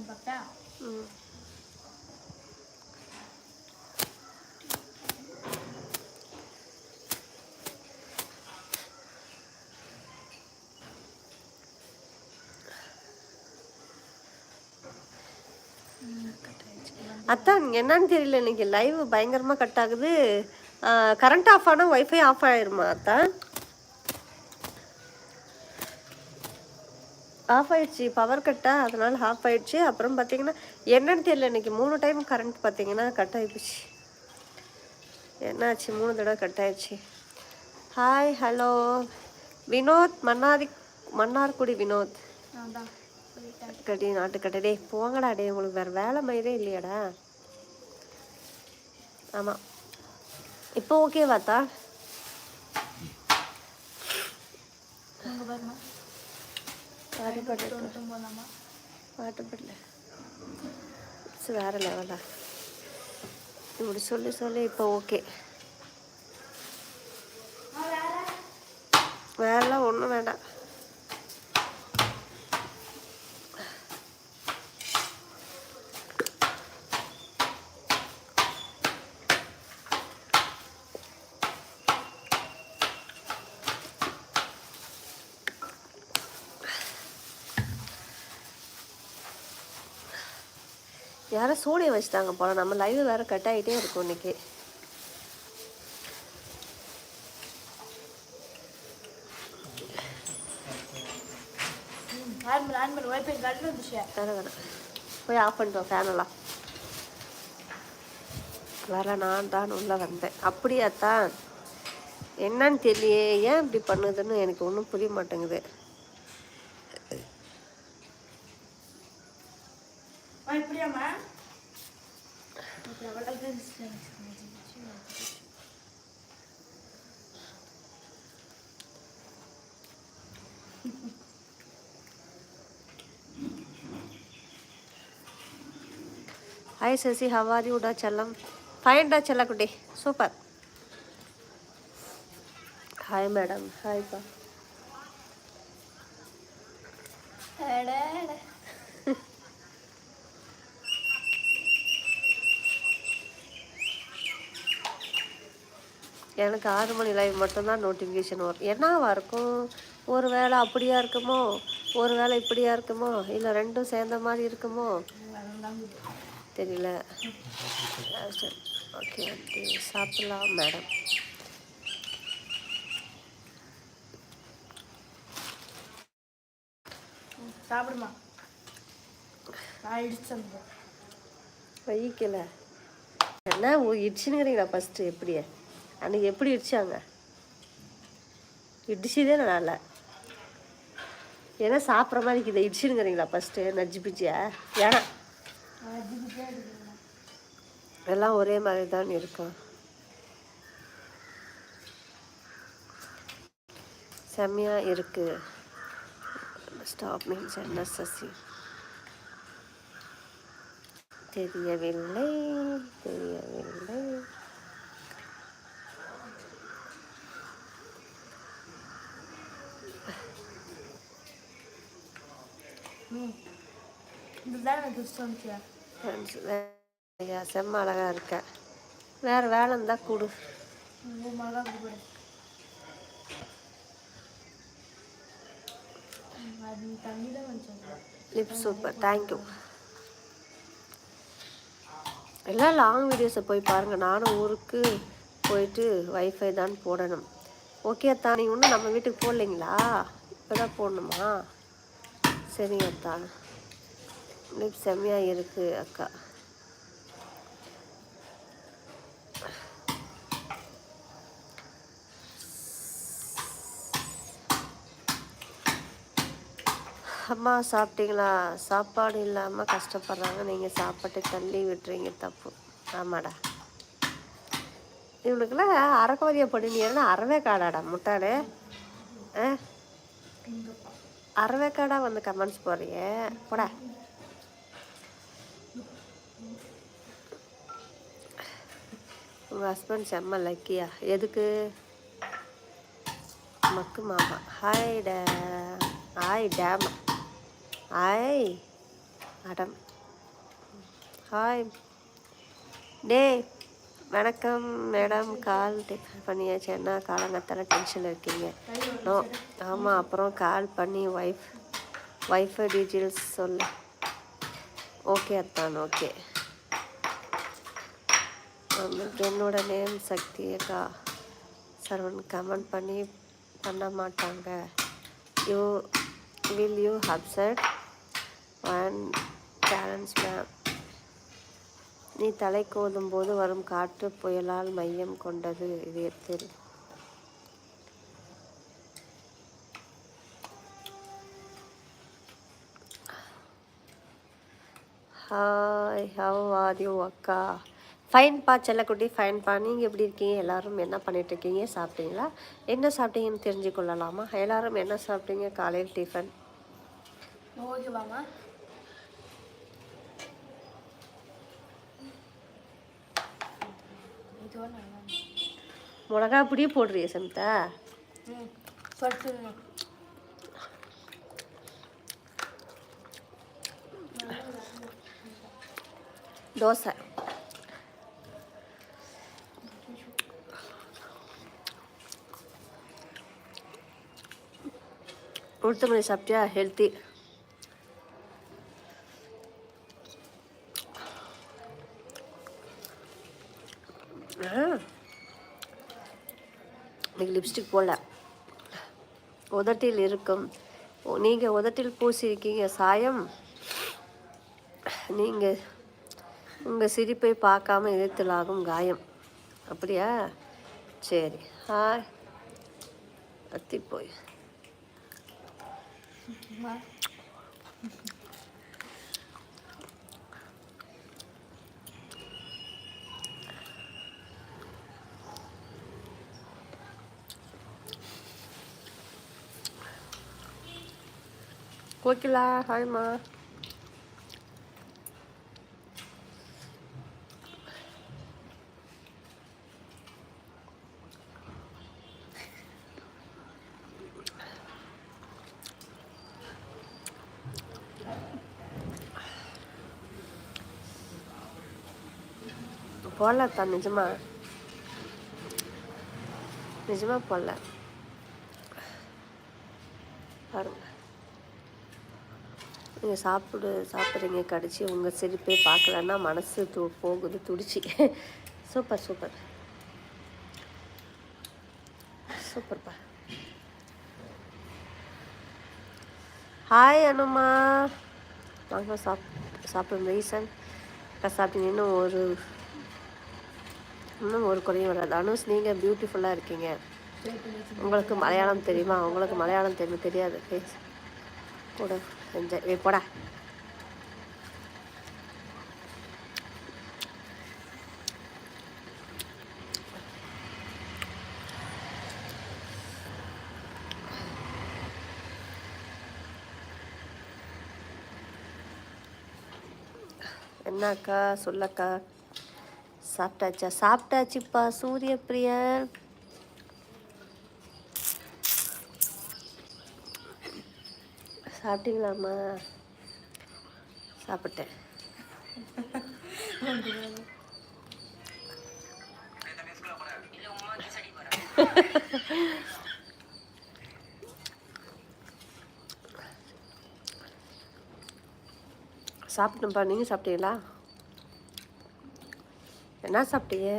வருதுன்னு பார்த்தா mm. அத்தான் என்னன்னு தெரியல இன்னைக்கு லைவ் பயங்கரமாக கட் ஆகுது. கரண்ட் ஆஃப் ஆனால் ஒய்ஃபை ஆஃப் ஆயிருமா அத்தான்? ஆஃப் ஆயிடுச்சு பவர் கட்டா அதனால ஆஃப் ஆயிடுச்சு. அப்புறம் பார்த்தீங்கன்னா என்னன்னு தெரியல இன்னைக்கு மூணு டைம் கரண்ட் பார்த்தீங்கன்னா கட் ஆயிடுச்சு என்னாச்சு? மூணு தடவை கட் ஆயிடுச்சு. ஹாய் ஹலோ வினோத் மன்னாரி மன்னார்குடி வினோத். நான் தான் போயிட்டேன் கடி நாட்டுக்கட்டை. டேய் போங்கடா டே உங்களுக்கு வேறு வேலை மயிரே இல்லையாடா. ஆமாம் இப்போ ஓகேவாத்தா உங்க വേറെ ലെവലാ ഇവിടെ ചൊല്ലി ചൊല്ലി ഇപ്പോൾ ഓക്കെ വേറെ ഒന്നും വേണ്ട. யாரோ சோனியை வச்சுட்டாங்க போல. நம்ம லைவ் வேற கட் ஆகிட்டே இருக்கும் வேணாம் போய் ஆஃப் பண்ணிட்டோம் ஃபேனெல்லாம் வேற நான் தான் உள்ளே வந்தேன். அப்படியாத்தான். என்னன்னு தெரியலையே. ஏன் இப்படி பண்ணுதுன்னு எனக்கு ஒன்றும் புரிய மாட்டேங்குது ஆ இப்படியாம்மா அவ்வளோ ஹாய் சசி ஹவாரி உடா செல்லம் ஃபைன்டா செல்லக்குட்டி சூப்பர் ஹாய் மேடம் ஹாய்ப்பா எனக்கு ஆறு மணி லைவ் மட்டும்தான் நோட்டிஃபிகேஷன் வரும். என்னவா இருக்கும்? ஒரு வேளை அப்படியா இருக்குமோ? ஒரு வேளை இப்படியா இருக்குமோ? இல்லை ரெண்டும் சேர்ந்த மாதிரி இருக்குமோ? தெரியல. ஓகே ஓகே சாப்பிடலாம் மேடம் சாப்பிடுமா? வைக்கல. என்ன இடிச்சுனுங்கிறீங்களா ஃபஸ்ட்டு எப்படி அன்றைக்கி எப்படி இடிச்சாங்க? இடிச்சதே நல்லா ஏன்னா சாப்பிட்ற மாதிரி இருக்குது. இடிச்சுனுங்கிறீங்களா ஃபஸ்ட்டு நஜ்ஜி பிச்சியா? ஏன்னா எல்லாம் ஒரே மாதிரி தான் இருக்கும். செம்மையாக இருக்குது ஸ்டாப் மீன்ஸ் என்ன சசி. தெரியவில்லை தெரியவில்லை. இதுதான் எனக்கு இஷ்டம் செம்ம அழகா இருக்க. வேற வேலை இருந்தா கொடு. மிளகா தான் லிப் சூப்பர் தேங்க்யூ எல்லாம் லாங் வீடியோஸை போய் பாருங்க. நானும் ஊருக்கு போயிட்டு வைஃபை தான் போடணும். ஓகே அத்தா நீங்கள் இன்னும் நம்ம வீட்டுக்கு போடலைங்களா இப்போ தான் போடணுமா? சரிங்க அத்தா. லிப் செம்மையாக இருக்குது அக்கா. அம்மா சாப்பிட்டீங்களா? சாப்பாடு இல்லாமல் கஷ்டப்படுறாங்க. நீங்கள் சாப்பாட்டு தள்ளி விட்டுறீங்க தப்பு. ஆமாடா. இவனுக்குலாம் அறக்கவதியை பண்ணினா அறவே காடாடா முட்டாளே? ஆ? அறவே வந்து கமெண்ட்ஸ் போறியே போடா. உங்கள் ஹஸ்பண்ட் செம்ம லக்கியா எதுக்கு? மக்கு மாமா. ஹாய் டே. ஹாய் டேம். ஹாய் அடம். ஹாய் டே வணக்கம் மேடம். கால் டிஃபன் பண்ணியாச்சு. என்ன காலங்கத்தால டென்ஷனில் இருக்கீங்க? நோ. ஆமாம் அப்புறம் கால் பண்ணி ஒய்ஃப் ஒய்ஃபை டீட்டெயில்ஸ் சொல்லு. ஓகே அத்தான் ஓகே என்னோட நேம் சக்தி அக்கா. சரவண் கமெண்ட் பண்ணி பண்ண மாட்டாங்க. You will you upset and parents ma'am நீ தலை கோதும் போது வரும் காற்று புயலால் மையம் கொண்டது இதயத்தில். ஹாய் ஹவ் ஆர் யூ அக்கா? ஃபைன்பா செல்லக்குட்டி ஃபைன்பா நீங்கள் எப்படி இருக்கீங்க? எல்லோரும் என்ன பண்ணிகிட்ருக்கீங்க சாப்பிட்டீங்களா? என்ன சாப்பிட்டீங்கன்னு தெரிஞ்சு கொள்ளலாமா எல்லோரும் என்ன சாப்பிட்டீங்க? காலையில் டிஃபன் மிளகா பொடியே போடுறிய சமிதா? தோசை. உளுத்தமல்லி சாப்பிட்டியா? ஹெல்த்தி லிப்ஸ்டிக் போடல. உதட்டில் இருக்கும். நீங்கள் உதட்டில் பூசியிருக்கீங்க சாயம்? நீங்கள் உங்கள் சிரிப்பை பார்க்காம இதயத்தில் ஆகும் காயம். அப்படியா? சரி ஹாய். அத்தி போய் கோகிலா ஹாய்மா போடல தான் நிஜமா நிஜமா போடல பாருங்க நீங்கள் சாப்பிடு சாப்பிட்றீங்க கடிச்சு உங்கள் சிரிப்பே பார்க்கலன்னா மனசு து போகுது துடிச்சு. Super super. சூப்பர்ப்பா. ஹாய் அனுமா. வாங்க சாப் சாப்பிடும் ரீசன். சாப்பிட்டீங்க இன்னும் ஒரு இன்னும் ஒரு குறையும் வராது. அனுஷ் நீங்கள் பியூட்டிஃபுல்லாக இருக்கீங்க. உங்களுக்கு மலையாளம் தெரியுமா? உங்களுக்கு மலையாளம் தெரியும் தெரியாது. பேச கூட. என்ஜாய் போடா என்னக்கா சொல்லக்கா சாப்பிட்டாச்சா சாப்பிட்டாச்சுப்பா சூரிய பிரியன் சாப்பிட்டீங்களாம்மா? சாப்பிட்டேன். சாப்பிட்டோம்ப்பா நீங்கள் சாப்பிட்டீங்களா? என்ன சாப்பிட்டீங்க?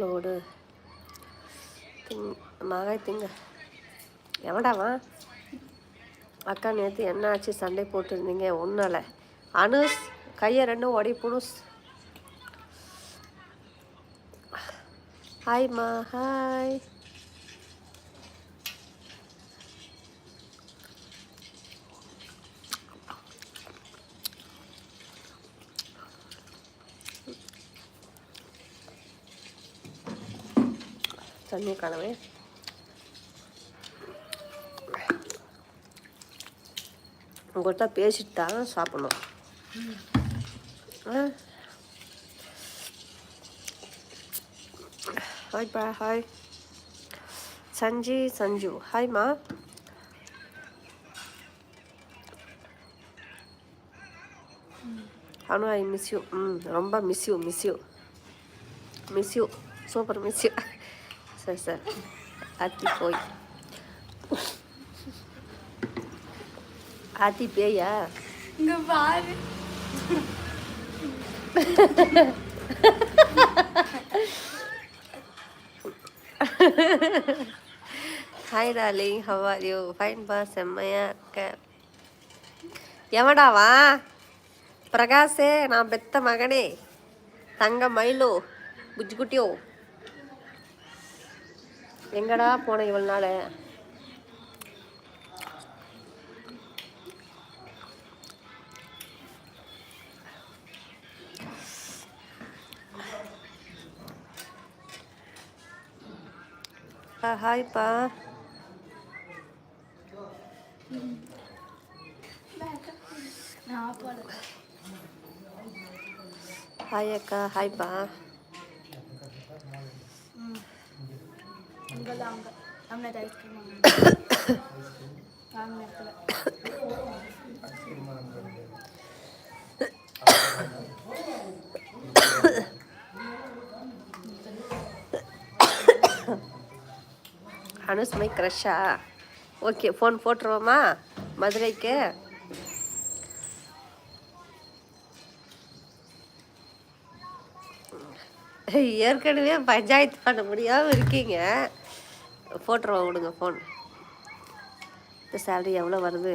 லோடு திங் மகாய் திங்க. எவடாவா அக்கா நேற்று என்ன ஆச்சு சண்டை போட்டிருந்தீங்க. ஒன்றால் அனுஷ் கையை ரெண்டும் ஒடி புனுஸ். ஹாய்மா ஹாய் தண்ணி கலவை உங்கள்கிட்ட பேசிட்டு தான் சாப்பிடணும். ஹாய் பா ஹாய். சஞ்சி சஞ்சு. ஹாய்மா அனு ஐ மிஸ் யூ ம் ரொம்ப miss you miss you miss you super miss you சரி சார் ஆத்தி போய் ஆத்தி பேயா இங்க பாரு hi darling how are you fine பா செம்மையா இருக்க எவடாவா பிரகாஷே நான் பெத்த மகனே. தங்க மயிலோ புஜ்ஜு குட்டியோ எங்கடா போன இவ்வளோ நாள்? ஹாய்ப்பா. ஹாய் அக்கா ஹாய்ப்பா. அங்க ஐஸ்கிரீம் க்ரஷ்ஷா ஓகே ஃபோன் போட்டுருவோமா? மதுரைக்கு? ஏற்கனவே பஞ்சாயத்து பண்ண முடியாமல் இருக்கீங்க. ஃபோட்டோவை கொடுங்க ஃபோன் இந்த சேலரி எவ்வளோ வருது?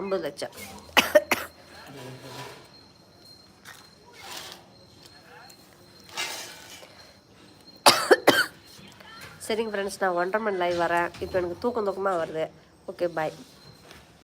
ஐம்பது லட்சம். சரிங்க ஃப்ரெண்ட்ஸ் நான் ஒன்றரை மணி லைவ் வரேன். இப்போ எனக்கு தூக்கம் தூக்கமாக வருது. Okay bye